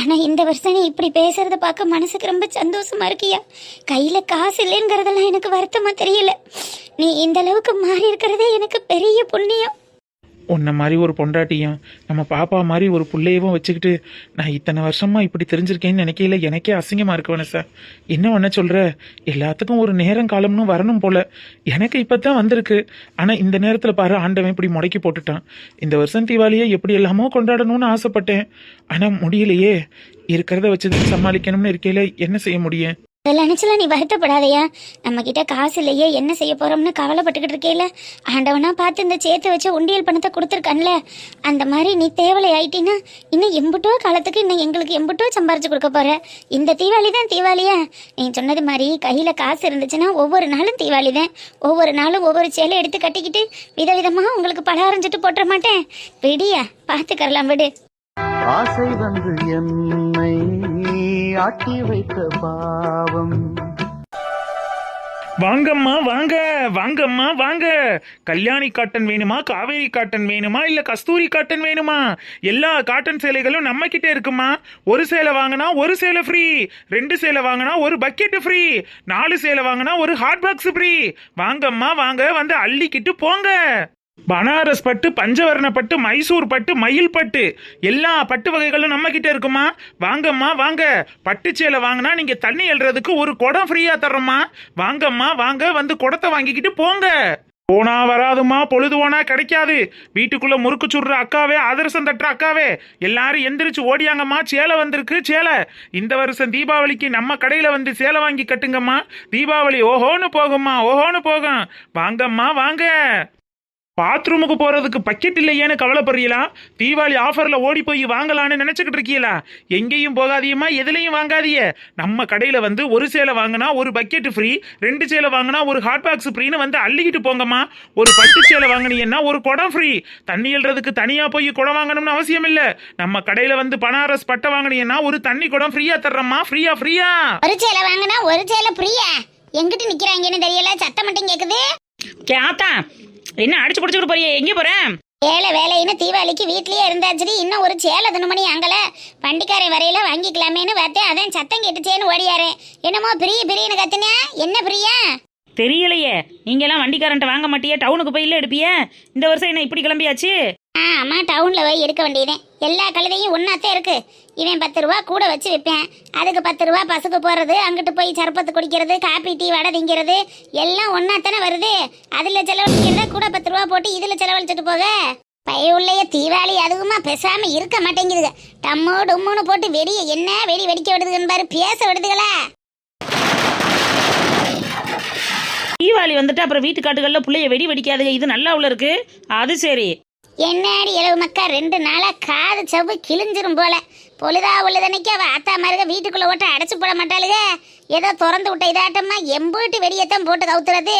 ஆனா இந்த வருஷம் நீ இப்படி பேசுறத பார்க்க மனசுக்கு ரொம்ப சந்தோஷமா இருக்கியா? கையில காசு இல்லைங்கிறதெல்லாம் எனக்கு வருத்தமா தெரியல. நீ இந்த அளவுக்கு மாறி இருக்கிறதே எனக்கு பெரிய புண்ணியம். உன்னை மாதிரி ஒரு பொண்டாட்டியும் நம்ம பாப்பா மாதிரி ஒரு புள்ளையவும் வச்சுக்கிட்டு நான் இத்தனை வருஷமா இப்படி தெரிஞ்சிருக்கேன்னு நினைக்கையில எனக்கே அசிங்கமா இருக்கவனே சார் என்ன பண்ண சொல்ற? எல்லாத்துக்கும் ஒரு நேரம் காலம்னு வரணும் போல. எனக்கு இப்பதான் வந்திருக்கு. ஆனா இந்த நேரத்துல பாரு ஆண்டவன் இப்படி முடக்கி போட்டுட்டான். இந்த வருஷம் தீபாவளியை எப்படி எல்லாமோ கொண்டாடணும்னு ஆசைப்பட்டேன். ஆனா முடியலையே. இருக்கிறத வச்சு சமாளிக்கணும்னு இருக்கையில என்ன செய்ய முடியும்? அதெல்லாம் நினைச்சலாம் நீ வருத்தப்படாதையா? நம்ம கிட்ட காசு இல்லையே என்ன செய்ய போறோம்னு கவலைப்பட்டுக்கிட்டு இருக்கேல ஆண்டவனா பார்த்து இந்த சேர்த்து வச்ச உண்டியல் பணத்தை கொடுத்துருக்கான்ல அந்த மாதிரி நீ தேவலை ஆயிட்டீன்னா இன்னும் எம்புட்டோ காலத்துக்கு இன்னும் எங்களுக்கு எம்புட்டோ சம்பாரிச்சு கொடுக்க போற? இந்த தீபாவளி தான் தீபாவளியா நீ சொன்னது மாதிரி கையில காசு இருந்துச்சுன்னா ஒவ்வொரு நாளும் தீபாவளி தான் ஒவ்வொரு நாளும் ஒவ்வொரு சேலை எடுத்து கட்டிக்கிட்டு விதவிதமா உங்களுக்கு பலகாரம் சுட்டு போட்டுற மாட்டேன். விடியா பார்த்துக்கறலாம் விடு. ஆசை வந்து என்னை ஆட்டி வைத்த பாவம். வாங்கம்மா வாங்க வாங்கம்மா வாங்க. கல்யாணி காட்டன் வேணுமா காவேரி காட்டன் வேணுமா இல்ல கஸ்தூரி காட்டன் வேணுமா? எல்லா காட்டன் சேலைகளும் நம்ம கிட்ட இருக்குமா? ஒரு சேலை வாங்கினா ஒரு சேலை ஃப்ரீ ரெண்டு சேலை வாங்கினா ஒரு பக்கெட் ஃப்ரீ நாலு சேலை வாங்கினா ஒரு ஹாட் பாக்ஸ் ஃப்ரீ வாங்கம்மா வாங்க வந்து அள்ளிக்கிட்டு போங்க. பனாரஸ் பட்டு பஞ்சவர்ண பட்டு மைசூர் பட்டு மயில் பட்டு. எல்லா பட்டு வகைகளும் நம்ம கிட்ட இருக்குமா? வாங்கம்மா வாங்க. பட்டு சேலை வாங்கினா நீங்க தண்ணி எழுறதுக்கு ஒரு குடம் ஃப்ரீயா தர்றோம்மா. வாங்கம்மா வாங்க. வந்து குடத்தை வாங்கிக்கிட்டு போங்க. போனா வராதுமா பொழுது போனா கிடைக்காது. வீட்டுக்குள்ள முறுக்கு சுடுற அக்காவே அதிரசம் தட்டுற அக்காவே. எல்லாரும் எந்திரிச்சு ஓடியாங்கம்மா. சேலை வந்திருக்கு சேலை. இந்த வருஷம் தீபாவளிக்கு நம்ம கடையில வந்து சேலை வாங்கி கட்டுங்கம்மா. தீபாவளி ஓஹோன்னு போகும்மா ஓஹோன்னு போகும். வாங்கம்மா வாங்க. பாத்ரூமுக்கு போறதுக்கு பக்கெட் இல்லையேன்னு கவலைப்படுறீங்களா தீபாவளி ஆஃபர்ல ஓடி போய் வாங்கலாம்னு நினைச்சுக்கிட்டு இருக்கீங்களா எங்கேயும் போகாதீங்கம்மா எதுலையும் வாங்காதீங்க. நம்ம கடையில வந்து ஒரு சேலை வாங்கினா ஒரு பக்கெட் ஃப்ரீ ரெண்டு சேலை வாங்கினா ஒரு ஹாட் பாக்ஸ் ஃப்ரீன்னு வந்து அள்ளிக்கிட்டு போங்கம்மா. ஒரு பட்டு சேலை வாங்கினீங்கன்னா ஒரு குடம் ஃப்ரீ தண்ணி எழுறதுக்கு தனியா போய் குடம் வாங்கணும்னு அவசியம் இல்ல. நம்ம கடையில வந்து பனாரஸ் பட்டை வாங்கினீங்கன்னா ஒரு தண்ணி குடம் ஃப்ரீயா தர்றோம்மா. ஃப்ரீயா ஃப்ரீயா ஒரு சேலை வாங்கினா ஒரு சேலை ஃப்ரீயா எங்கிட்டு நிக்கிறாங்கன்னு தெரியல? சத்தம் மட்டும் கேக்குது. கேத்தா என்ன அடிச்சு பிடிச்சிட்டு போறியே? எங்கே போறேன் வேலை வேலைன்னு தீபாவளிக்கு வீட்லயே இருந்தாச்சுடி. இன்னும் ஒரு சேலை துணுமணி அங்கல. வண்டிக்காரன் வரையில வாங்கிக்கலாமேன்னு பார்த்தேன். அதான் சத்தம் கேட்டுச்சேன்னு ஓடியாரேன் என்னமோ பிரிய பிரியன்னு கத்துனியா என்ன பிரியா? தெரியலையே. நீங்க எல்லாம் வண்டிக்காரன்ட்ட வாங்க மாட்டியே. டவுனுக்கு போய் இல்ல எடுப்பிய. இந்த வருஷம் என்ன இப்படி கிளம்பியாச்சு? ஆ அம்மா டவுனில் போய் எடுக்க வேண்டியதேன் எல்லா கழுதையும் ஒன்றாத்தான் இருக்கு. இவன் பத்து ரூபா கூட வச்சு விற்பேன் அதுக்கு பத்து ரூபா பசுக்கு போகிறது அங்கிட்டு போய் சர்பத்து குடிக்கிறது காப்பி டீ வடை திங்கிறது எல்லாம் ஒன்றாத்தானே வருது. அதில் செலவழிக்கிறத கூட பத்து ரூபா போட்டு இதில் செலவழிச்சிட்டு போக. பயவுள்ளைய தீவாளி அதுவுமா பேசாமல் இருக்க மாட்டேங்குதுங்க டம்மு டும்முன்னு போட்டு வெடியை என்ன வெடி வெடிக்க விடுதுன்னு பாரு பேச விடுதுகளா. தீபாவளி வந்துட்டு அப்புறம் வீட்டு காட்டுகள்ல பிள்ளைய வெடி வெடிக்காதுங்க இது நல்லா உள்ள இருக்கு. அது சரி. என்னாடி இளவு மக்கா? ரெண்டு நாளாக காது செவ்வு கிழிஞ்சிரும் போல. பொழுதா உள்ளதனைக்கு அவள் ஆத்தா மாருக வீட்டுக்குள்ளே ஓட்ட அடைச்சி போட மாட்டாளுக. ஏதோ திறந்து விட்ட இதாட்டமா எம்பூட்டு வெடியத்தான் போட்டு கவுத்துறது.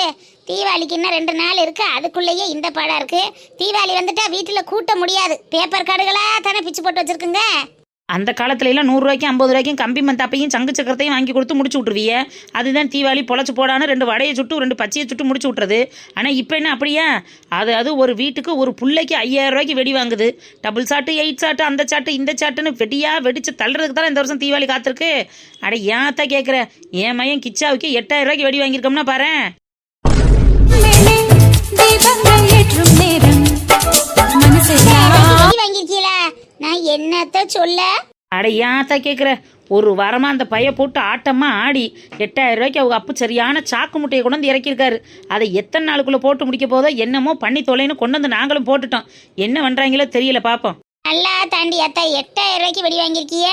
தீபாவளிக்கு இன்னும் ரெண்டு நாள் இருக்கு. அதுக்குள்ளேயே இந்த பாடாக இருக்குது தீபாவளி வந்துட்டா வீட்டில் கூட்ட முடியாது. பேப்பர் கார்டுகளாக தானே பிச்சு போட்டு வச்சுருக்குங்க? அந்த காலத்துல எல்லாம் நூறுரூவாய்க்கும் ஐம்பது ரூபாய்க்கும் கம்பி மந்தாப்பையும் சங்கு சக்கரத்தையும் வாங்கி கொடுத்து முடிச்சு விட்டுருவிய. அதுதான் தீபாவளி பொழைச்சு போடான்னு ரெண்டு வடையை சுட்டு ரெண்டு பச்சையை சுட்டு முடிச்சு விட்றது ஆனால் இப்போ என்ன அப்படியா? அது அது ஒரு வீட்டுக்கு ஒரு பிள்ளைக்கு ஐயாயிரம் ரூபாய்க்கு வெடி வாங்குது. டபுள் சாட்டு எயிட் சாட்டு அந்த சாட்டு இந்த சாட்டுன்னு வெடியா வெடிச்சு தள்ளுறதுக்கு தான் இந்த வருஷம் தீபாவளி காத்திருக்கு? அட ஏன் தான் கேட்குற என் மையன் கிச்சாவுக்கு எட்டாயிரம் ரூபாய்க்கு வெடி வாங்கியிருக்கோம்னா பாரு அட ஏன் தான் கேட்குற ஒரு வாரமாக அந்த பைய போட்டு ஆட்டமாக ஆடி எட்டாயிரம் ரூபாய்க்கு அவங்க அப்பு சரியான சாக்கு முட்டையை கொண்டு வந்து இறக்கியிருக்காரு. அதை எத்தனை நாளுக்குள்ளே போட்டு முடிக்க போதோ என்னமோ பண்ணி தொலைன்னு கொண்டு வந்து நாங்களும் போட்டுட்டோம். என்ன பண்ணுறாங்களோ தெரியல பார்ப்போம் நல்லா தாண்டி அத்தா எட்டாயிரம் ரூபாய்க்கு வெடி வாங்கியிருக்கிய?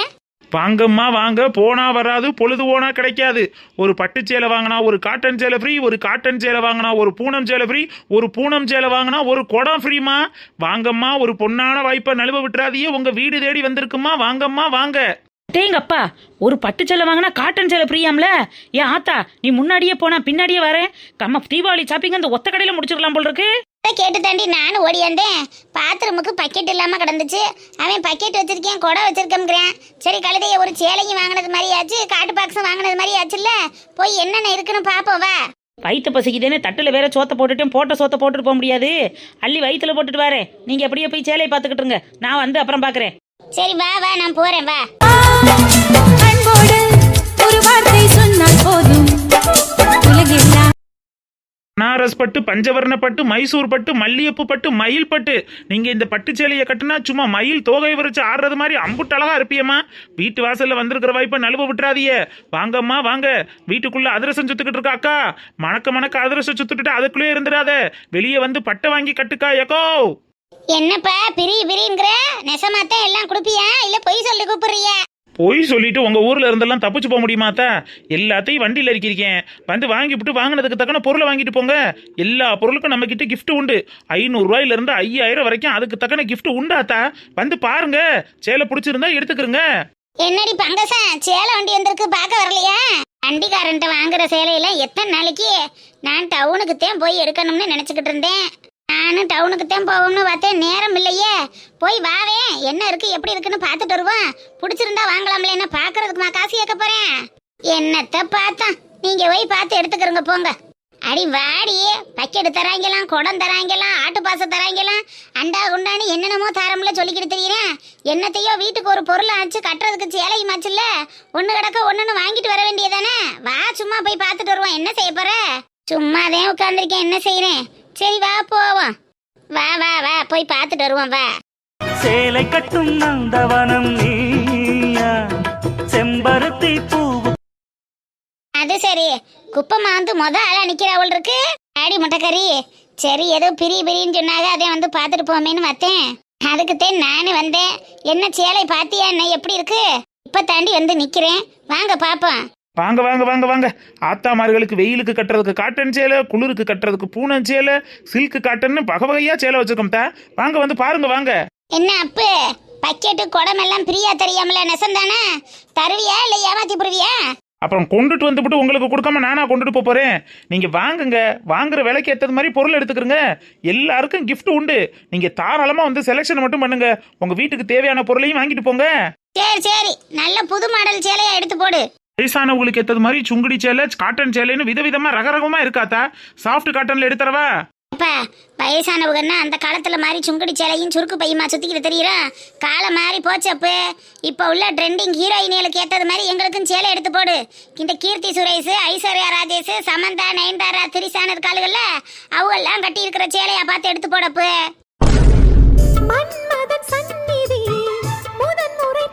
வாங்கம்மா வாங்க. போனா வராது பொழுது போனா கிடைக்காது. ஒரு பட்டு சேலை வாங்கினா ஒரு காட்டன் சேலை ஃப்ரீ ஒரு காட்டன் சேலை வாங்கினா ஒரு பூனம் சேலை ஃப்ரீ ஒரு பூனம் சேலை வாங்கினா ஒரு குடம் ஃப்ரீமா வாங்கம்மா ஒரு பொன்னான வாய்ப்பை நழுவ விட்டுறாதியே உங்க வீடு தேடி வந்திருக்குமா? வாங்கம்மா வாங்க. டேங்கப்பா ஒரு பட்டு சேலை வாங்கினா காட்டன் சேலை ஃப்ரீயாம்ல ஏன் ஆத்தா நீ முன்னாடியே போனா பின்னாடியே வரேன். கம்ம தீபாவளி ஷாப்பிங் அந்த ஒத்த கடையில முடிச்சிடலாம் போல இருக்கு. கேட்டு தாண்டி நானும் ஓடியாந்தேன் பாத்ரூமுக்கு பக்கெட் இல்லாம கிடந்துச்சு. அவன் பக்கெட் வச்சிருக்கேன் குடம் வச்சிருக்கேங்கிறேன். சரி கழுதைய ஒரு சேலையும் வாங்கினது மாதிரி ஆச்சு காட்டு பாக்ஸும் வாங்கினது மாதிரி ஆச்சுல்ல போய் என்னென்ன இருக்குன்னு பாப்போம் வா. வயிற்று பசிக்குதேன்னு தட்டில் வேற சோத்தை போட்டுட்டேன் போட்ட சோத்தை போட்டுட்டு போக முடியாது. அள்ளி வயிற்றுல போட்டுட்டு வரேன் நீங்கள் அப்படியே போய் சேலையை பார்த்துக்கிட்டு இருங்க. நான் வந்து அப்புறம் பார்க்குறேன். சரி வா வா நான் போறேன் வா. அன்போடு ஒரு வார்த்தை சொன்னால் போதும். உலகெல்லாம் பனாரஸ் பட்டு பஞ்சவர்ண பட்டு மைசூர் பட்டு மல்லியப்பு பட்டு மயில் பட்டு. நீங்க இந்த பட்டு சேலையை கட்டுனா சும்மா மயில் தோகை விரிச்சு ஆடுறது மாதிரி அம்புட்டு அழகா இருப்பியம்மா. வீட்டு வாசல்ல வந்திருக்கிற வாய்ப்பை நழுவ விட்டுறாதிய வாங்கம்மா வாங்க. வீட்டுக்குள்ள அதிரசம் சுத்துக்கிட்டு இருக்கா அக்கா. மணக்க மணக்க அதிரசம் சுத்துட்டு அதுக்குள்ளே இருந்துடாத. வெளியே வந்து பட்டை வாங்கி கட்டுக்கா எக்கோ என்னப்பா பிரி பிரிங்கிற? நெசமாத்தான் எல்லாம் கொடுப்பியா? இல்ல பொய் சொல்லி கூப்பிடுறியா? போய் சொல்லிட்டு உங்கள் ஊரில் இருந்தெல்லாம் தப்பிச்சு போக முடியுமாத்தா எல்லாத்தையும் வண்டியில் இருக்கிறீங்க வந்து வாங்கிவிட்டு வாங்கினதுக்கு தக்கன பொருளை வாங்கிட்டு போங்க. எல்லா பொருளுக்கும் நம்மக்கிட்ட கிஃப்ட் உண்டு. ஐநூறு ஐயாயிரம் வரைக்கும் அதுக்கு தக்கன கிஃப்ட் உண்டாத்தா வந்து பாருங்க. சேலை பிடிச்சிருந்தா எடுத்துக்கிறங்க என்னடி பங்கசன் சேலை வண்டி வந்திருக்கு பார்க்க வரலையா? வண்டிக்காரன்ட்ட வாங்குற சேலையில எத்தனை நாளைக்கு? நான் டவுனுக்கு தான் போய் எடுக்கணும்னு நினைச்சுக்கிட்டு இருந்தேன். நானும் டவுனுக்கு தான் போவோம்னு பார்த்தேன். நேரம் இல்லையே. போய் வாவே. என்ன இருக்கு எப்படி இருக்குன்னு பார்த்துட்டு வருவோம். பிடிச்சிருந்தா வாங்கலாம்ல என்ன பார்க்கறதுக்குமா காசு கேட்க போறேன். என்னத்த பார்த்தா? நீங்க போய் பார்த்து எடுத்துக்கிறங்க போங்க. அடி வாடி. பக்கெட்டு தராங்கலாம் குடம் தராங்கலாம் ஆட்டு பாசம் தராங்கலாம் அண்டா குண்டானு என்னென்னமோ தாரம்ல சொல்லிக்கிட்டு தெரியுறேன். என்னத்தையோ வீட்டுக்கு ஒரு பொருள் ஆச்சு கட்டுறதுக்கு சேலையும் ஆச்சுல்ல. ஒன்று கிடக்க ஒன்றுன்னு வாங்கிட்டு வர வேண்டியதானே? வா சும்மா போய் பார்த்துட்டு வருவோம். என்ன செய்ய போற? சும்மாதான் உட்காந்துருக்கேன் என்ன செய்யறேன் சரி வா போவோம். வா வா வா போய் பார்த்துட்டு வருவோம் வா. சேலை கட்டும் நந்தவனம் நீயா? செம்பருத்தி பூவு அது சரி. குப்பம்மா வந்து முத ஆளா நிக்கிறவள் இருக்கு. ஆடி முட்டைக்கறி. சரி ஏதோ பிரி பிரின்னு சொன்னாங்க அதை வந்து பார்த்துட்டு போமேன்னு வந்தேன் அதுக்குத்தான் நானே வந்தேன். என்ன சேலை பாத்தியா என்ன எப்படி இருக்கு? இப்ப தாண்டி வந்து நிக்கிறேன். வாங்க பாப்போம். வாங்க வாங்க வாங்க வாங்க. ஆத்தாமார்களுக்கு வெயிலுக்கு கட்டுறதுக்கு காட்டன் சேலை குளிருக்கு கட்டுறதுக்கு பூனம் சேலை சில்க் காட்டன்னு வகை வகையா சேலை வச்சிருக்கோம் தா. வாங்க வந்து பாருங்க வாங்க. என்ன அப்பு? பக்கெட்டு குடம் எல்லாம் பிரியா தெரியாமல நெசந்தானே? தருவியா இல்ல ஏமாத்தி போடுவியா? அப்புறம் கொண்டுட்டு வந்துவிட்டு உங்களுக்கு கொடுக்காம நானா கொண்டுட்டு போப் போறேன். நீங்க வாங்குங்க. வாங்குற விலைக்கு ஏத்தது மாதிரி பொருள் எடுத்துக்கிறங்க எல்லாருக்கும் gift உண்டு. நீங்க தாராளமா வந்து செலெக்ஷன் மட்டும் பண்ணுங்க. உங்க வீட்டுக்கு தேவையான பொருளையும் வாங்கிட்டு போங்க. சரி சரி. நல்ல புது மாடல் சேலையா எடுத்து போடு. வயசானவங்களுக்கு ஏத்தது மாதிரி சுங்குடி சேலை காட்டன் சேலைன்னு விதவிதமா ரகரகமா இருக்காத்தா சாஃப்ட் காட்டன்ல எடுத்துறவ? அப்பா வயசானவங்கன்னா அந்த காலத்துல மாதிரி சுங்குடி சேலையும் சுருக்கு பையுமா சுத்திக்கிட்டு தெரியுறா? காலம் மாறி போச்சு அப்பு. இப்போ உள்ள ட்ரெண்டிங் ஹீரோயினிகளுக்கு ஏத்தது மாதிரி எங்களுக்கும் சேலை எடுத்து போடு. இந்த கீர்த்தி சுரேஷ் ஐஸ்வர்யா ராஜேஷ் சமந்தா நயன்தாரா திரிசான இருக்காளுகள்ல அவங்க எல்லாம் கட்டி இருக்கிற சேலையா பார்த்து எடுத்து போடப்பு.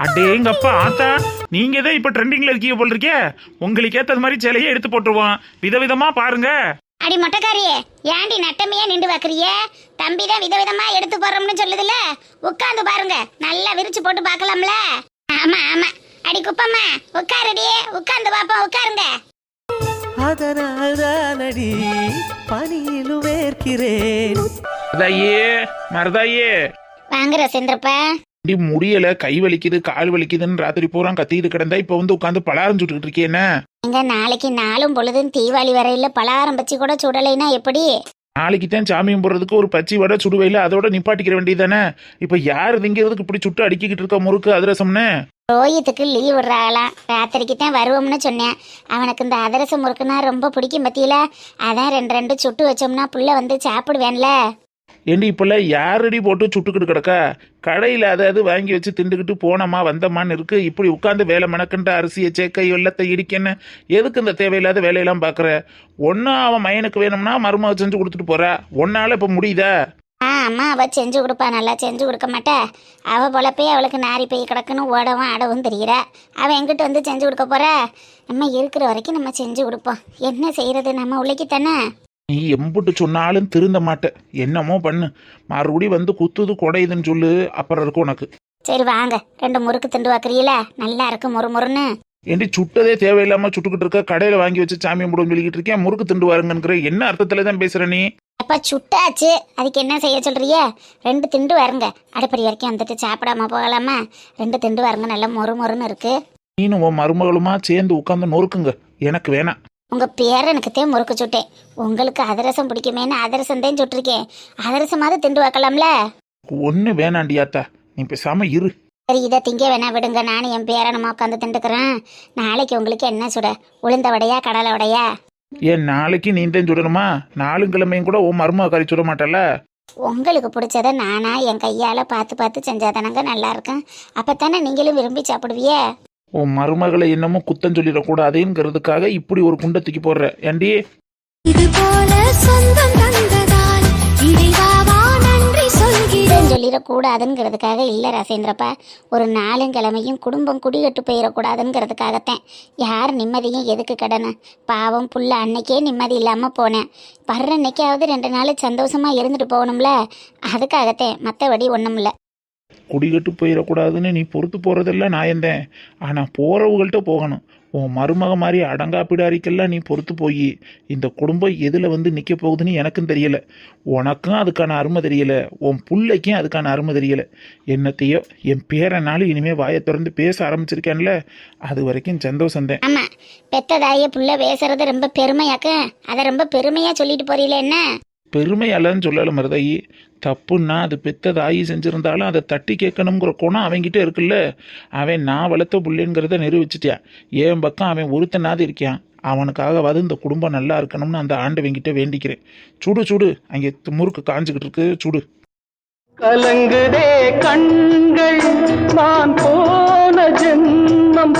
அடேங்கப்பா ஆத்தா. நீங்க தான் இப்ப ட்ரெண்டிங்ல இருக்கீங்க போல் இருக்கே உங்களுக்கு ஏத்தது மாதிரி சேலையே எடுத்து போட்டுருவோம். விதவிதமா பாருங்க. அடி மொட்டைக்காரியே ஏண்டி நட்டமையே நின்று வைக்கிறிய தம்பி தான் விதவிதமா எடுத்து போடுறோம்னு சொல்லுதுல்ல. உட்காந்து பாருங்க. நல்லா விரிச்சு போட்டு பார்க்கலாம்ல. ஆமா ஆமா. அடி குப்பம்மா உட்காருடி. உட்காந்து பாப்போம் உட்காருங்க. அதனால்தானடி பனியிலும் வேர்க்கிறேன் மருதாயே மருதாயே. வாங்குற செந்திரப்பா இப்படி முடியல கை வலிக்குது கால் வலிக்குதுன்னு ராத்திரி பூரா கத்திட்டு கிடந்தா இப்ப வந்து உட்காந்து பலாரம் சுட்டுக்கிட்டு இருக்கேன் எங்க நாளைக்கு நாளும் பொழுதும் தீபாவளி வரையில பலகாரம் வச்சு கூட சுடலைன்னா எப்படி? நாளைக்கு தான் சாமியம் போடுறதுக்கு ஒரு பச்சி வடை சுடுவையில் அதோட நிப்பாட்டிக்கிற வேண்டியதானே இப்ப யார் திங்கிறதுக்கு இப்படி சுட்டு அடிக்கிட்டு இருக்க முறுக்கு அதிரசம்னு? ரோஹித்துக்கு லீவ் விடுறாங்களாம் ராத்திரிக்கு தான் வருவோம்னு சொன்னேன். அவனுக்கு இந்த அதிரசம் முறுக்குன்னா ரொம்ப பிடிக்கும் பத்தியில? அதான் ரெண்டு ரெண்டு சுட்டு வச்சோம்னா புள்ள வந்து சாப்பிடுவேன்ல. ஏண்டி இப்போல்லாம் யாரடி போட்டு சுட்டுக்கிட்டு கிடக்கா? கடையில் அதாவது அது வாங்கி வச்சு திண்டுக்கிட்டு போனோமா வந்தோமான்னு இருக்குது இப்படி உட்காந்து வேலை மணக்கண்ட அரிசியை சேக்கை வெள்ளத்தை இடிக்கன்னு எதுக்கு இந்த தேவையில்லாத வேலையெல்லாம் பார்க்குற ஒன்றும் அவன் மயனுக்கு வேணும்னா மருமக செஞ்சு கொடுத்துட்டு போகிறா ஒன்றால் இப்போ முடியுதா? ஆ அம்மா அவள் செஞ்சு கொடுப்பா. நல்லா செஞ்சு கொடுக்க மாட்டா. அவள் பொழப்பே அவளுக்கு நாரி போய் கிடக்குன்னு ஓடவும் ஆடவும் தெரிகிறா அவள் எங்கிட்ட வந்து செஞ்சு கொடுக்க போகிறா நம்ம இருக்கிற வரைக்கும் நம்ம செஞ்சு கொடுப்போம். என்ன செய்கிறது நம்ம உழைக்கித்தானே தானே நீ எம்புட்டு சொன்னாலும் திருந்த மாட்ட. என்னமோ பண்ணு. மறுபடி வந்து குத்துது குடையுதுன்னு சொல்லு. அப்புறம் இருக்கும் உனக்கு. சரி வாங்க. ரெண்டு முறுக்கு திண்டு வாக்குறீல? நல்லா இருக்கு முறு முறுன்னு. ஏண்டி சுட்டதே தேவையில்லாம சுட்டுக்கிட்டு இருக்க. கடையில வாங்கி வச்சு சாமி முடியும் சொல்லிக்கிட்டு இருக்கேன். முறுக்கு திண்டு வாருங்கிற என்ன அர்த்தத்துல தான் பேசுற நீ? அப்ப சுட்டாச்சு. அதுக்கு என்ன செய்ய சொல்றிய? ரெண்டு திண்டு வருங்க. அடுப்படி வரைக்கும் வந்துட்டு சாப்பிடாம போகலாமா? ரெண்டு திண்டு வருங்க. நல்லா மொறு மொறுன்னு இருக்கு. நீனும் உன் மருமகளுமா சேர்ந்து உட்காந்து நொறுக்குங்க. எனக்கு வேணாம். உங்க பேரனுக்குத்தே முறுக்கு சுட்டேன் உங்களுக்கு அதிரசம் பிடிக்குமேன்னு அதிரசம் தான் சுட்டிருக்கேன். அதிரசமாவது திண்டு வைக்கலாம்ல? ஒன்று வேணாண்டியாத்தா நீ பேசாம இரு. சரி இதை திங்க வேணா விடுங்க. நானும் என் பேரனமா உட்காந்து திண்டுக்கிறேன். நாளைக்கு உங்களுக்கு என்ன சுட? உளுந்த வடையா கடலை வடையா? ஏன் நாளைக்கு நீ தான் சுடணுமா? நாலுங்கிழமையும் கூட உன் மருமக கறி சுட மாட்டல உங்களுக்கு பிடிச்சத நானா என் கையால பார்த்து பார்த்து செஞ்சாதானங்க நல்லா இருக்கும். அப்பத்தானே நீங்களும் விரும்பி சாப்பிடுவியே? உன் மருமகளை என்னமோ குத்தம் சொல்லிடக்கூடாதுங்கிறதுக்காக இப்படி ஒரு குண்டை தூக்கி போடுற. ஏண்டி? இது போல சொந்தம் தந்ததால் இறைவாவா நன்றி சொல்கிறேன். சொல்லிடக்கூடாதுங்கிறதுக்காக இல்லை ரசேந்திரப்பா. ஒரு நாலுங்கிழமையும் குடும்பம் குடிகட்டு போயிடக்கூடாதுங்கிறதுக்காகத்தான். யார் நிம்மதியும் எதுக்கு கடனு? பாவம் புள்ள அன்னைக்கே நிம்மதி இல்லாமல் போனேன். வர்ற அன்னைக்காவது ரெண்டு நாள் சந்தோஷமா இருந்துட்டு போகணும்ல. அதுக்காகத்தேன் மற்றபடி ஒன்றும் இல்லை குடிகட்டு போயிடக்கூடாதுன்னு நீ பொறுத்து போகிறதெல்லாம் நான் இருந்தேன் ஆனால் போகிறவங்கள்ட்ட போகணும். உன் மருமக மாதிரி அடங்கா பிடாரிக்கெல்லாம் நீ பொறுத்து போய் இந்த குடும்பம் எதில் வந்து நிற்க போகுதுன்னு எனக்கும் தெரியலை. உனக்கும் அதுக்கான அருமை தெரியலை. உன் புள்ளைக்கும் அதுக்கான அருமை தெரியலை. என்னத்தையோ என் பேரனாலும் இனிமேல் வாயை திறந்து பேச ஆரம்பிச்சிருக்கேன்ல. அது வரைக்கும் சந்தோஷந்தேன் ஆமாம் பெத்ததாயே புள்ள பேசுறது ரொம்ப பெருமையாக்க. அதை ரொம்ப பெருமையாக சொல்லிட்டு போறீங்களே என்ன? பெருமை அல்லன்னு சொல்லல மருதாயி தப்புன்னா அது பெத்த தாயி செஞ்சிருந்தாலும் அதை தட்டி கேட்கணுங்கிற குணம் அவன்கிட்ட இருக்குல்ல? அவன் நான் வளர்த்த புள்ளேங்கிறத நிரூபிச்சிட்டியான் என் பக்கம் அவன் ஒருத்தனாவது இருக்கான் அவனுக்காகவாது இந்த குடும்பம் நல்லா இருக்கணும்னு அந்த ஆண்டவங்கிட்ட வேண்டிக்கிறேன். சுடு சுடு. அங்கே முறுக்கு காஞ்சிக்கிட்டு இருக்கு. சுடு. கலங்குதே கண்கள் நான் போன ஜென்மம்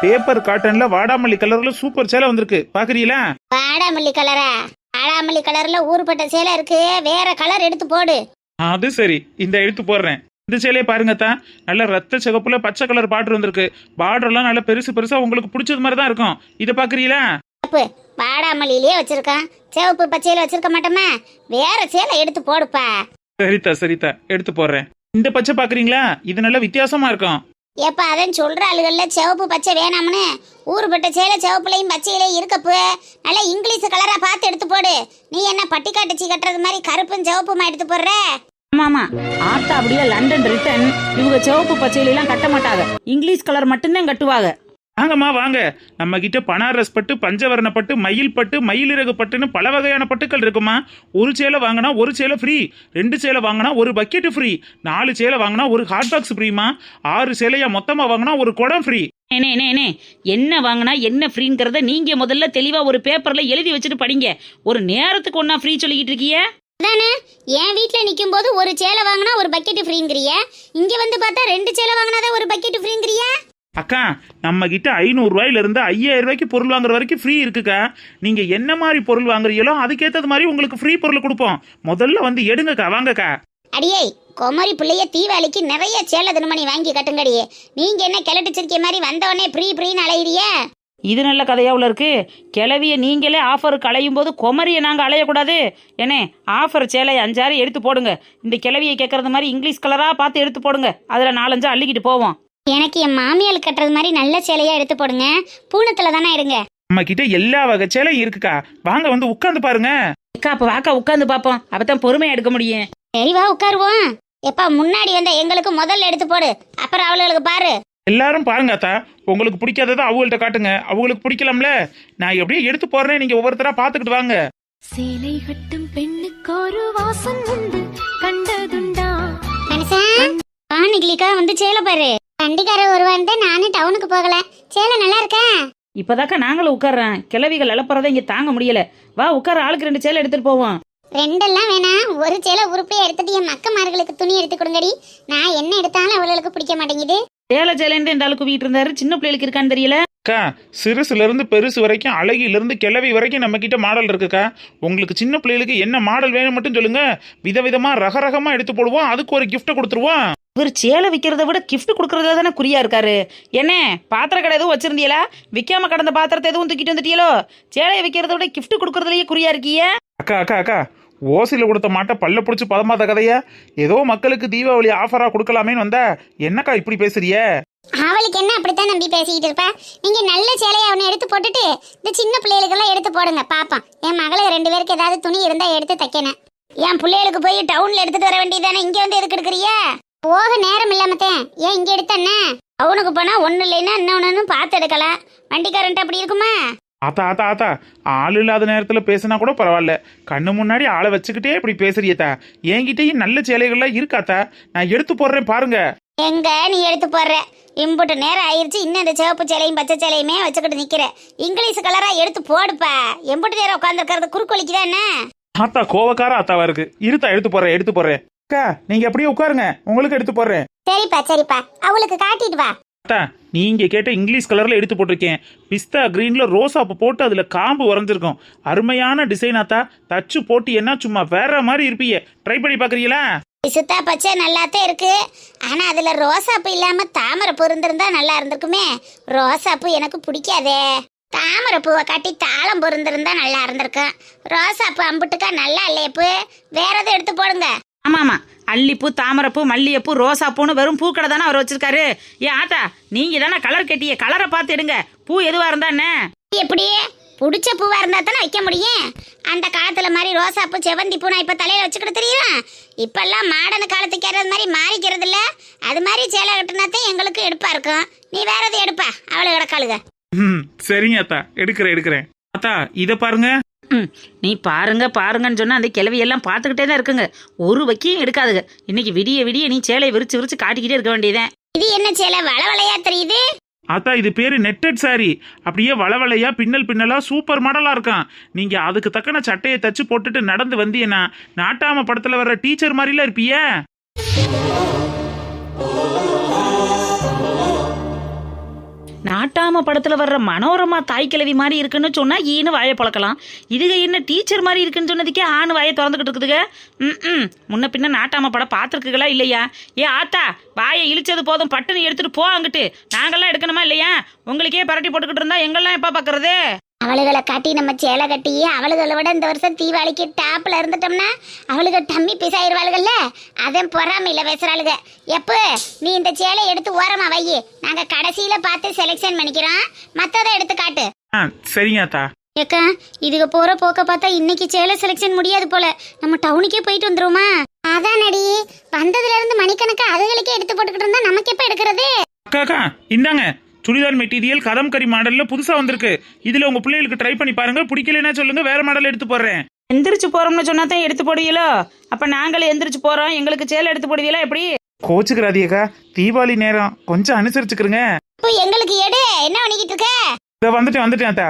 பேப்பர் காட்டன்ல வாடாமல்லி கலர்ல சூப்பர் சேலை வந்திருக்கு. பாக்குறீங்களா? வாடாமல்லி கலரா வாடாமல்லி கலர்ல ஊறுபட்ட சேலை இருக்கு. வேற கலர் எடுத்து போடு. அது சரி. இந்த எடுத்து போடுறேன். இந்த சேலையை பாருங்க தான் நல்ல ரத்த சிகப்புல பச்சை கலர் பார்டர் வந்திருக்கு. பார்டர்லாம் நல்ல பெருசு பெருசா உங்களுக்கு பிடிச்சது மாதிரி தான் இருக்கும். இதை பாக்குறீங்களா தப்பு வாடாமல்லியிலே வச்சிருக்கான். சிவப்பு பச்சையில வச்சிருக்க மாட்டோமா. வேற சேலை எடுத்து போடுப்பா. சரிதா சரிதா எடுத்து போடுறேன். இந்த பச்சை பாக்குறீங்களா இது நல்ல வித்தியாசமா இருக்கும். ஏப்பா அதான் சொல்கிற ஆளுகள்ல சிவப்பு பச்சை வேணாம்னு. ஊறுபட்ட சேலை சிவப்புலையும் பச்சையிலையும் இருக்கப்போ நல்லா இங்கிலீஷ் கலராக பார்த்து எடுத்து போடு. நீ என்ன பட்டிக்காட்டுச்சி கட்டுறது மாதிரி கருப்பும் சிவப்புமா எடுத்து போடுற? ஆமா ஆமா ஆத்தா அப்படியே லண்டன் ரிட்டன். இவங்க சிவப்பு பச்சையிலாம் கட்ட மாட்டாங்க. இங்கிலீஷ் கலர் மட்டும்தான் கட்டுவாங்க. வாங்கம்மா வாங்க. நம்ம கிட்ட பனாரஸ் பட்டு பஞ்சவர்ண பட்டு மயில் பட்டு மயிலிறகு பட்டுன்னு பல வகையான பட்டுக்கள் இருக்குமா? ஒரு சேலை வாங்கினா ஒரு சேலை ஃப்ரீ ரெண்டு சேலை வாங்கினா ஒரு பக்கெட் ஃப்ரீ நாலு சேலை வாங்கினா ஒரு ஹாட் பாக்ஸ் ஃப்ரீமா ஆறு சேலையா மொத்தமா வாங்கினா ஒரு குடம் ஃப்ரீ ஏனே என்ன வாங்கினா என்ன ஃப்ரீங்கிறத நீங்க முதல்ல தெளிவா ஒரு பேப்பர்ல எழுதி வச்சுட்டு படிங்க. ஒரு நேரத்துக்கு ஒன்னா ஃப்ரீ சொல்லிக்கிட்டு இருக்கீங்க அதானே என் வீட்டில் நிற்கும் போது ஒரு சேலை வாங்கினா ஒரு பக்கெட் ஃப்ரீங்கிறிய இங்க வந்து பார்த்தா ரெண்டு சேலை வாங்கினாதான் ஒரு பக்கெட் ஃப்ரீங்கிறிய அக்கா நம்ம கிட்ட ஐநூறு ரூபாயில இருந்து ஐயாயிரம் ரூபாய்க்கு பொருள் வாங்குற வரைக்கும் ஃப்ரீ இருக்குக்கா. நீங்க என்ன மாதிரி பொருள் வாங்குறீங்களோ அதுக்கேத்தது மாதிரி உங்களுக்கு ஃப்ரீ பொருள் கொடுப்போம். முதல்ல வந்து எடுங்கக்கா வாங்கக்கா. அடியே குமரி பிள்ளைய தீபாவளிக்கு நிறைய சேலை தினமணி வாங்கி கட்டுங்கடியே நீங்க என்ன கிளட்டு சிரிக்க மாதிரி வந்தவொடனே ப்ரீ ப்ரீன்னு அலையிறிய இது நல்ல கதையாவில் இருக்கு. கிளவிய நீங்களே ஆஃபருக்கு அலையும் போது குமரியை நாங்கள் அலையக்கூடாது. ஏனே ஆஃபர் சேலை அஞ்சாறு எடுத்து போடுங்க. இந்த கிளவியை கேட்கறது மாதிரி இங்கிலீஷ் கலராக பார்த்து எடுத்து போடுங்க. அதில் நாலஞ்சு அள்ளிக்கிட்டு போவோம். எனக்கு என் மாமியால் கட்டுறது மாதிரி நல்ல சேலையா எடுத்து போடுங்க. பூனத்துல தானே இருங்க. நம்ம கிட்ட எல்லா வகை சேலையும் இருக்குக்கா. வாங்க வந்து உட்கார்ந்து பாருங்க. அக்கா அப்போ வாக்கா உட்காந்து பார்ப்போம் அப்பதான் பொறுமையாக எடுக்க முடியும். சரி வா உட்காருவோம். எப்பா முன்னாடி வந்த எங்களுக்கு முதல்ல எடுத்து போடு. அப்புறம் அவளுகளுக்கு பாரு. எல்லாரும் பாருங்க அத்தா. உங்களுக்கு பிடிக்காததை அவங்கள்ட்ட காட்டுங்க. அவங்களுக்கு பிடிக்கலாம்ல? நான் எப்படியே எடுத்து போறேன் நீங்க ஒவ்வொருத்தரா பாத்துக்கிட்டு வாங்க. சேலை கட்டும் பெண்ணுக்கு ஒரு வாசம் உண்டு. கண்டதுண்டா? மனுஷன் வந்து சேலை பாரு. வண்டிக்கார ஒருவன் நானும் டவுனுக்கு போகல. சேலை நல்லா இருக்கா? இப்போதாக்கா நாங்களும் உட்கார்றேன். கிளவிகள் இழப்புறதை இங்கே தாங்க முடியல. வா உட்கார ஆளுக்கு ரெண்டு சேலை எடுத்துட்டு போவோம். ரெண்டெல்லாம் வேணாம் ஒரு சேலை உருப்படியா எடுத்துட்டு என் மக்கமார்களுக்கு துணி எடுத்து கொடுங்கடி. நான் என்ன எடுத்தாலும் அவளுக்கு பிடிக்க மாட்டேங்குது. சேலை சேலைன்ட்டு இந்த ஆளுக்கு வீட்டு இருந்தாரு. சின்ன பிள்ளைகளுக்கு இருக்கான்னு தெரியல. அக்கா சிறுசுல இருந்து பெருசு வரைக்கும் அழகில இருந்து கிளவி வரைக்கும் நம்ம கிட்ட மாடல் இருக்குக்கா. உங்களுக்கு சின்ன பிள்ளைகளுக்கு என்ன மாடல் வேணும் மட்டும் சொல்லுங்க. விதவிதமா ரகரகமா எடுத்து போடுவோம். அதுக்கு ஒரு gift கொடுத்துருவோம். இவர் சேலை விற்கிறத விட கிஃப்ட் கொடுக்கறதுல தானே குறியா இருக்காரு? என்ன பாத்திர கடை எதுவும் வச்சிருந்தீங்களா? விற்காம கடந்த பாத்திரத்தை எதுவும் தூக்கிட்டு வந்துட்டீங்களோ? சேலையை விற்கிறத விட gift கொடுக்கறதுலயே குறியா இருக்கீங்க அக்கா அக்கா அக்கா ஓசில கொடுத்த மாட்டை பல்ல பிடிச்சி பதமாத கதையா? ஏதோ மக்களுக்கு தீபாவளி ஆஃபரா கொடுக்கலாமேன்னு வந்தா என்னக்கா இப்படி பேசுறிய? அவளுக்கு என்ன அப்படித்தான் நம்பி பேசிக்கிட்டு இருப்பா? நீங்க நல்ல சேலையை அவனை எடுத்து போட்டுட்டு இந்த சின்ன பிள்ளைகளுக்கெல்லாம் எடுத்து போடுங்க பாப்பான் என் மகளுக்கு ரெண்டு பேருக்கு ஏதாவது துணி இருந்தா எடுத்து தைக்கணும். என் பிள்ளைகளுக்கு போய் டவுன்ல எடுத்துட்டு வர வேண்டியதானே இங்க வந்து எதுக்கு எடுக்கிறியா? போக நேரம் இல்லாமத்தேன் ஏன் இங்க எடுத்தண்ணே டவுனுக்கு போனா ஒண்ணு இல்லைன்னா இன்னொன்னு பார்த்து எடுக்கலாம் வண்டிக்காரன்ட்டு அப்படி இருக்குமா? ஆத்தா ஆத்தா ஆத்தா. ஆள் இல்லாத நேரத்தில் பேசினா கூட பரவாயில்ல. கண்ணு முன்னாடி ஆளை வச்சுக்கிட்டே இப்படி பேசுறியத்தா என்கிட்டயும் நல்ல சேலைகள்லாம் இருக்காத்தா நான் எடுத்து போடுறேன் பாருங்க. எங்க நீ எடுத்து போடுற? இம்புட்டு நேரம் ஆயிருச்சு இன்னும் இந்த சிவப்பு சேலையும் பச்சை சேலையுமே வச்சுக்கிட்டு நிக்கிற. இங்கிலீஷ் கலரா எடுத்து போடுப்பா. எம்புட்டு நேரம் உட்காந்துருக்கிறது குறுக்கொலிக்குதா என்ன? ஆத்தா கோவக்கார ஆத்தாவா இருக்கு. இருத்தா எடுத்து போடுறேன் எடுத்து போடுறேன். அக்கா நீங்க அப்படியே உட்காருங்க. உங்களுக்கு எடுத்து போடுறேன். சரிப்பா சரிப்பா. அவளுக்கு காட்டிட்டு வா. அத்தா நீங்க கேட்ட இங்கிலீஷ் கலர்ல எடுத்து போட்டிருக்கேன். பிஸ்தா கிரீன்ல ரோசாப்பு போட்டு அதுல காம்பு வரைஞ்சிருக்கும் அருமையான டிசைன் ஆத்தா. தச்சு போட்டு என்ன சும்மா வேற மாதிரி இருப்பீங்க ட்ரை பண்ணி பாக்குறீங்களா? சுத்தா பச்சை நல்லாத்தான் இருக்கு. ஆனா அதுல ரோசாப்பூ இல்லாம தாமரை பூ இருந்திருந்தா நல்லா இருந்திருக்குமே. ரோசாப்பூ எனக்கு பிடிக்காதே. தாமரை பூவை காட்டி தாளம் பொருந்திருந்தா நல்லா இருந்திருக்கும். ரோசாப்பூ அம்புட்டுக்கா நல்லா இல்லையே பூ. வேற எதுவும் எடுத்து போடுங்க. ஆமா ஆமா அல்லிப்பூ தாமரைப்பூ மல்லிகைப்பூ ரோசாப்பூன்னு வெறும் பூக்கடை தானே அவர் வச்சிருக்காரு. ஏன் ஆத்தா நீங்க தானே கலர் கட்டிய கலரை பார்த்து எடுங்க. பூ எதுவா இருந்தா என்ன? எப்படி? பிடிச்ச பூவா இருந்தா தானே வைக்க முடியும். அந்த காலத்துல மாதிரி ரோசாப்பூ செவந்தி பூ நான் இப்ப தலையில வச்சுக்கிட்டு தெரியுறேன் இப்பெல்லாம் மாடர்ன் காலத்துக்கு ஏறது மாதிரி மாறிக்கிறது இல்ல. அது மாதிரி சேலை கட்டினாத்தான் எங்களுக்கு எடுப்பா இருக்கும். நீ வேற எதுவும் எடுப்பா? அவளை கிடக்காளுக. ம் சரிங்க அத்தா எடுக்கிறேன் எடுக்கிறேன். அத்தா இதை பாருங்க. நீ பாருங்க பாருங்கன்னு சொன்னா அந்த கிழவி எல்லாம் பார்த்துக்கிட்டே தான் இருக்குங்க. ஒரு வக்கியும் எடுக்காதுங்க. இன்னைக்கு விடிய விடிய நீ சேலையை விரிச்சு விரிச்சு காட்டிக்கிட்டே இருக்க வேண்டியதேன் இது என்ன சேலை? வளவளையா தெரியுது? அத்தா இது பேரு நெட்டட் சாரி அப்படியே வளவளையா பின்னல் பின்னலா சூப்பர் மாடலா இருக்கான். நீங்க அதுக்கு தக்கன சட்டையை தச்சு போட்டுட்டு நடந்து வந்தீங்கன்னா நாட்டாம படத்துல வர்ற டீச்சர் மாதிரிலாம் இருப்பிய. நாட்டாம படத்துல வர்ற மனோரமா தாய் கிழவி மாதிரி இருக்குன்னு சொன்னா ஈனு வாயை பழக்கலாம் இதுக என்ன டீச்சர் மாதிரி இருக்குன்னு சொன்னதுக்கே ஆணு வாயை திறந்துக்கிட்டு இருக்குதுங்க ம் ம் முன்ன பின்ன நாட்டாம படம் பார்த்துருக்குங்களா இல்லையா? ஏ ஆத்தா வாயை இழிச்சது போதும் பட்டுன்னு எடுத்துட்டு போ அங்கிட்டு. நாங்கெல்லாம் எடுக்கணுமா இல்லையா? உங்களுக்கே பரட்டி போட்டுக்கிட்டு இருந்தா எங்கெல்லாம் எப்ப பாக்குறது? அவளுகளை காட்டி நம்ம சேலை கட்டி அவளுகளை விட இந்த வருஷம் தீபாவளிக்கு டாப்ல இருந்துட்டோம்னா அவளுக டம்மி பிசாயிருவாளுகள்ல? அதன் பொறாமையில பேசுறாளுக. எப்போ நீ இந்த சேலை எடுத்து ஓரமா வை நாங்க கடைசியில பார்த்து செலெக்ஷன் பண்ணிக்கிறோம். மத்ததை எடுத்து காட்டு. ஆ சரிங்க அத்தா. ஏக்கா இதுக்கு போற போக்க பார்த்தா இன்னைக்கு சேலை செலெக்ஷன் முடியாது போல. நம்ம டவுனுக்கே போயிட்டு வந்துருவோமா? அதான் நடி வந்ததுல இருந்து மணிக்கணக்கா அதுகளுக்கே எடுத்து போட்டுக்கிட்டு இருந்தா நமக்கு எப்ப எடுக்கிறது? அக்கா அக்கா இந்தாங்க. சுடிதார் மெட்டீரியல் கதம் கரி மாடல்ல புதுசா வந்திருக்கு. இதுல உங்க பிள்ளைகளுக்கு ட்ரை பண்ணி பாருங்க. பிடிக்கலன்னா சொல்லுங்க வேற மாடல் எடுத்து போடுறேன். எந்திரிச்சு போறோம்னு சொன்னா தான் எடுத்து போடுவீங்களோ? அப்ப நாங்களே எந்திரிச்சு போறோம். எங்களுக்கு சேலை எடுத்து போடுவீங்களா? எப்படி? கோச்சுக்கிறாதியக்கா தீபாவளி நேரம். கொஞ்சம் அனுசரிச்சுக்கிறங்க இப்போ எங்களுக்கு எடு. என்ன பண்ணிக்கிட்டு இருக்க? இதை வந்துட்டேன் வந்துட்டேன் அத்தா.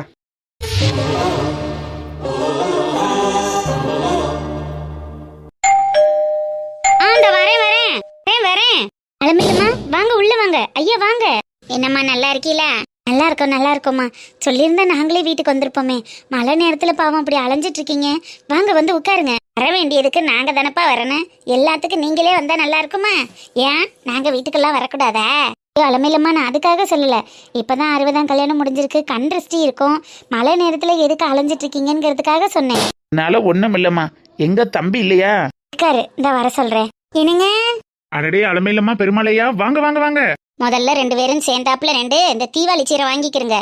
ஆ இந்த வரேன். வரேன் வரேன். வாங்க உள்ள வாங்க. ஐயா வாங்க. என்னம்மா நல்லா இருக்கீல? நல்லா இருக்கோம் நல்லா இருக்கோம்மா. சொல்லியிருந்தா நாங்களே வீட்டுக்கு வந்திருப்போமே. மழை நேரத்துல பாவம் அப்படி அலைஞ்சிட்டு இருக்கீங்க வாங்க வந்து உட்காருங்க. வர வேண்டியதுக்கு நாங்க தானப்பா வரணும். எல்லாத்துக்கும் நீங்களே வந்தா நல்லா இருக்குமா? ஏன்? நாங்க வீட்டுக்கெல்லாம் வரக்கூடாதா? ஐயோ அலமில்லம்மா நான் அதுக்காக சொல்லல. இப்பதான் அறுபதாம் கல்யாணம் முடிஞ்சிருக்கு. கண் திருஷ்டி இருக்கும். மழை நேரத்துல எதுக்கு அலைஞ்சிட்டு இருக்கீங்கங்கிறதுக்காக சொன்னேன். என்னால ஒண்ணும் இல்லம்மா எங்க தம்பி இல்லையா? உட்காரு இந்த வர சொல்றேன். என்னங்க? அடடே அலமையிலம்மா பெருமாளையா? வாங்க வாங்க வாங்க. முதல்ல ரெண்டு பேரும் சேர்ந்தாப்புல ரெண்டு இந்த தீபாவளி சீரை வாங்கிக்கிறங்க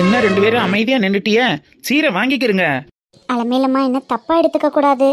என்ன ரெண்டு பேரும் அமைதியா நின்னுட்டிய? சீரை வாங்கிக்கிறங்க அலமேலம்மா என்ன தப்பா எடுத்துக்க கூடாது.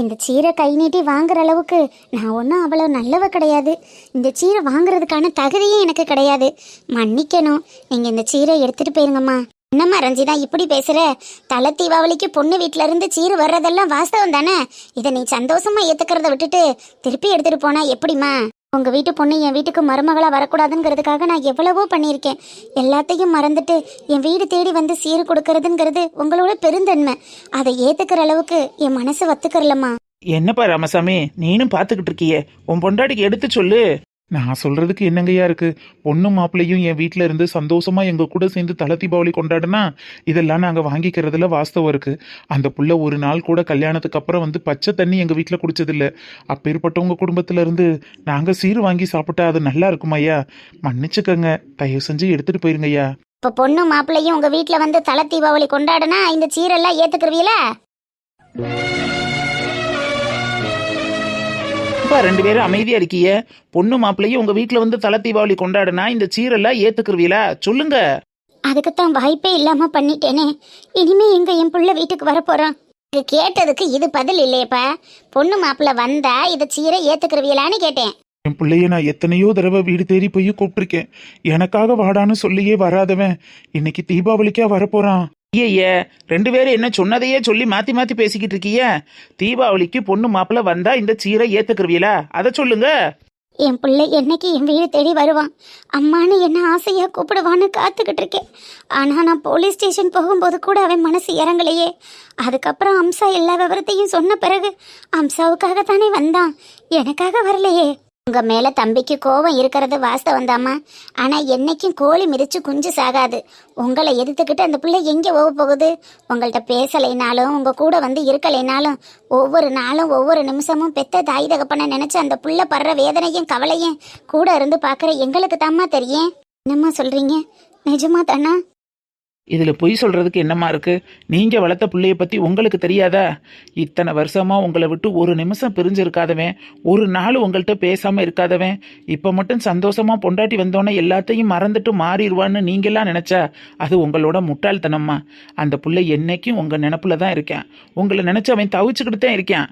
இந்த சீரை கை நீட்டி வாங்குற அளவுக்கு நான் ஒன்றும் அவ்வளோ நல்லவ கிடையாது. இந்த சீரை வாங்குறதுக்கான தகுதியும் எனக்கு கிடையாது. மன்னிக்கணும். நீங்கள் இந்த சீரை எடுத்துட்டு போயிருங்கம்மா. என்னம்மா ரஞ்சிதா இப்படி பேசுற? தலை தீபாவளிக்கு பொண்ணு வீட்ல இருந்து சீர் வர்றதெல்லாம் வாஸ்தவம் தானே? இதை நீ சந்தோஷமா ஏத்துக்கிறத விட்டுட்டு திருப்பி எடுத்துட்டு போனா எப்படிம்மா? உங்க வீட்டு பொண்ணு என் வீட்டுக்கு மருமகளா வரக்கூடாதுங்கிறதுக்காக நான் எவ்வளவோ பண்ணியிருக்கேன். எல்லாத்தையும் மறந்துட்டு என் வீடு தேடி வந்து சீர் கொடுக்கறதுங்கிறது உங்களோட பெருந்தன்மை. அதை ஏத்துக்கிற அளவுக்கு என் மனசு வத்துக்கிறலம்மா. என்னப்பா ராமசாமி நீனும் பாத்துக்கிட்டு இருக்கியே. உன் பொண்டாட்டிக்கு எடுத்து சொல்லு. நான் சொல்றதுக்கு என்னங்கய்யா இருக்கு? பொண்ணு மாப்பிள்ளையும் என் வீட்டில் இருந்து சந்தோஷமா எங்க கூட சேர்ந்து தலை தீபாவளி கொண்டாடுனா இதெல்லாம் நாங்க வாங்கிக்கிறதுல வாஸ்தவம் இருக்கு. அந்த புள்ள ஒரு நாள் கூட கல்யாணத்துக்கு அப்புறம் வந்து பச்சை தண்ணி எங்க வீட்டில் குடிச்சதில்ல. அப்பேற்பட்டவங்க குடும்பத்துல இருந்து நாங்க சீர் வாங்கி சாப்பிட்டா அது நல்லா இருக்குமாய்யா? மன்னிச்சுக்கங்க. தயவு செஞ்சு எடுத்துட்டு போயிருங்கய்யா. இப்போ பொண்ணு மாப்பிள்ளையும் உங்க வீட்டில் வந்து தலை தீபாவளி கொண்டாடுனா இந்த சீரெல்லாம் ஏத்துக்கிறவீங்களா அப்பா ரெண்டு பேரும் அமைதியா இருக்கிய. பொண்ணு மாப்பிள்ளையும் உங்க வீட்ல வந்து தலை தீபாவளி கொண்டாடுனா இந்த சீரெல்லாம் ஏத்துக்குருவீங்களா சொல்லுங்க. அதுக்குத்தான் வாய்ப்பே இல்லாம பண்ணிட்டேனே. இனிமே எங்க என் புள்ள வீட்டுக்கு வர போறான்? இது கேட்டதுக்கு இது பதில் இல்லையப்பா. பொண்ணு மாப்பிள்ள வந்தா இதை சீரை ஏத்துக்கிறவீங்களான்னு கேட்டேன். என் பிள்ளைய நான் எத்தனையோ தடவை வீடு தேடி போய் கூப்பிட்டிருக்கேன். எனக்காக வாடான்னு சொல்லியே வராதவன். இன்னைக்கு தீபாவளிக்கா வரப்போறான் ஐயையே ரெண்டு பேரும் என்ன சொன்னதையே சொல்லி மாத்தி மாத்தி பேசிக்கிட்டு இருக்கியே? தீபாவளிக்கு பொண்ணு மாப்பிள்ள வந்தா இந்த சீரை ஏத்துக்குருவீங்களா அதை சொல்லுங்க. என் பிள்ளை என்னைக்கு என் வீடு தேடி வருவான். அம்மான்னு என்ன ஆசையா கூப்பிடுவான்னு காத்துக்கிட்டு இருக்கேன். ஆனா நான் போலீஸ் ஸ்டேஷன் போகும்போது கூட அவன் மனசு இறங்கலையே. அதுக்கப்புறம் அம்சா எல்லா விவரத்தையும் சொன்ன பிறகு அம்சாவுக்காக தானே வந்தான். எனக்காக வரலையே. உங்க மேல தம்பிக்கு கோபம் இருக்கிறது வாஸ்தவம் தாம்மா ஆனா என்னைக்கும் கோழி மிதிச்சு குஞ்சு சாகாது. உங்களை எதிர்த்துக்கிட்டு அந்த பிள்ளை எங்க போக போகுது? உங்கள்கிட்ட பேசலைனாலும் உங்க கூட வந்து இருக்கலைனாலும் ஒவ்வொரு நாளும் ஒவ்வொரு நிமிஷமும் பெத்த தாய் தகப்பனை நினைச்சு அந்த புள்ள படுற வேதனையும் கவலையும் கூட இருந்து பாக்குற எங்களுக்கு தாம்மா தெரியும். என்னம்மா சொல்றீங்க? நிஜமா தானா? இதில் பொய் சொல்கிறதுக்கு என்னமா இருக்குது நீங்கள் வளர்த்த பிள்ளைய பற்றி உங்களுக்கு தெரியாதா? இத்தனை வருஷமாக உங்களை விட்டு ஒரு நிமிஷம் பிரிஞ்சு இருக்காதவன் ஒரு நாள் உங்கள்கிட்ட பேசாமல் இருக்காதவன். இப்போ மட்டும் சந்தோஷமாக பொண்டாட்டி வந்தோன்னே எல்லாத்தையும் மறந்துட்டு மாறிடுவான்னு நீங்களாம் நினச்சா அது உங்களோட முட்டாள்தனம்மா. அந்த பிள்ளை என்னைக்கும் உங்கள் நினப்பில் தான் இருக்கேன். உங்களை நினச்சி அவன் தவிச்சுக்கிட்டு தான் இருக்கேன்.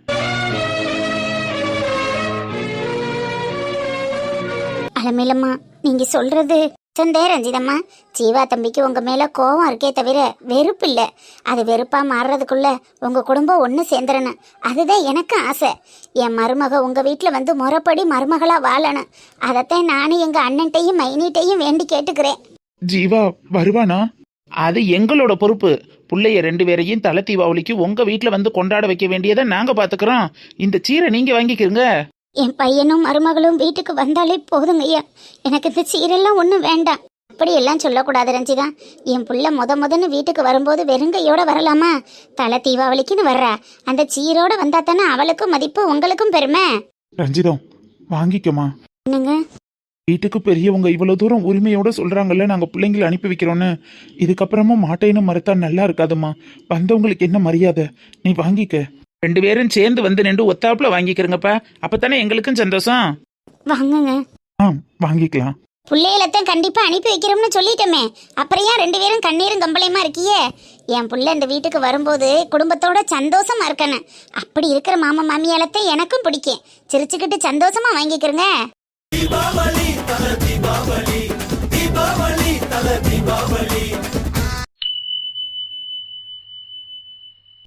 அலமேலம்மா நீங்க சொல்றது சந்தே ரஞ்சிதம்மா. ஜீவா தம்பிக்கு உங்க மேல கோவம் இருக்கே தவிர வெறுப்பு இல்ல. அது வெறுப்பா மாறுறதுக்குள்ள உங்க குடும்பம் ஒன்று சேர்ந்துடணும் அதுதான் எனக்கு ஆசை. என் மருமக உங்க வீட்டில் வந்து முறைப்படி மருமகளா வாழணும். அதைத்தான் நானும் எங்க அண்ணன்ட்டையும் மைனிட்டையும் வேண்டி கேட்டுக்கிறேன். ஜீவா வருவானா? அது எங்களோட பொறுப்பு. பிள்ளைய ரெண்டு பேரையும் தலை தீபாவளிக்கு உங்க வீட்டில் வந்து கொண்டாட வைக்க வேண்டியதை நாங்க பாத்துக்கிறோம். இந்த சீரை நீங்க வாங்கிக்கிறங்க. என் பையனும் மருமகளும் வீட்டுக்கு வந்தாலே போதுங்க ஐயா. எனக்கு இந்த சீரெல்லாம் ஒன்றும் வேண்டாம். அப்படியெல்லாம் சொல்லக்கூடாது ரஞ்சிதா. என் புள்ள முத முதன்னு வீட்டுக்கு வரும்போது வெறுங்கையோட வரலாமா? தலை தீபாவளிக்குன்னு வர்றா. அந்த சீரோட வந்தா தானே அவளுக்கும் மதிப்பு உங்களுக்கும் பெருமை? ரஞ்சிதம் வாங்கிக்கோமா என்னங்க? வீட்டுக்கு பெரியவங்க இவ்வளவு தூரம் உரிமையோட சொல்றாங்கல்ல நாங்க பிள்ளைங்களை அனுப்பி வைக்கிறோன்னு இதுக்கப்புறமும் மாட்டேன்னு மறுத்தா நல்லா இருக்காதும்மா. வந்தவங்களுக்கு என்ன மரியாதை? நீ வாங்கிக்க. ரெண்டு பேரும் சேர்ந்து வந்து நின்று ஒத்தாப்புல வாங்கிக்கிறங்கப்பா. அப்பதானே எங்களுக்கும் சந்தோஷம்? வாங்குங்க. ஆ வாங்கிக்கலாம். பிள்ளைகளத்தான் கண்டிப்பா அனுப்பி வைக்கிறோம்னு சொல்லிட்டோமே. அப்புறம் ஏன் ரெண்டு பேரும் கண்ணீரும் கம்பளையுமா இருக்கியே? என் புள்ள இந்த வீட்டுக்கு வரும்போது குடும்பத்தோட சந்தோஷமா இருக்கணும். அப்படி இருக்கிற மாமா மாமியாலத்தை எனக்கும் பிடிக்கும். சிரிச்சுக்கிட்டு சந்தோஷமா வாங்கிக்கிறங்க. தீபாவளி தீபாவளி. தீபாவளி தீபாவளி.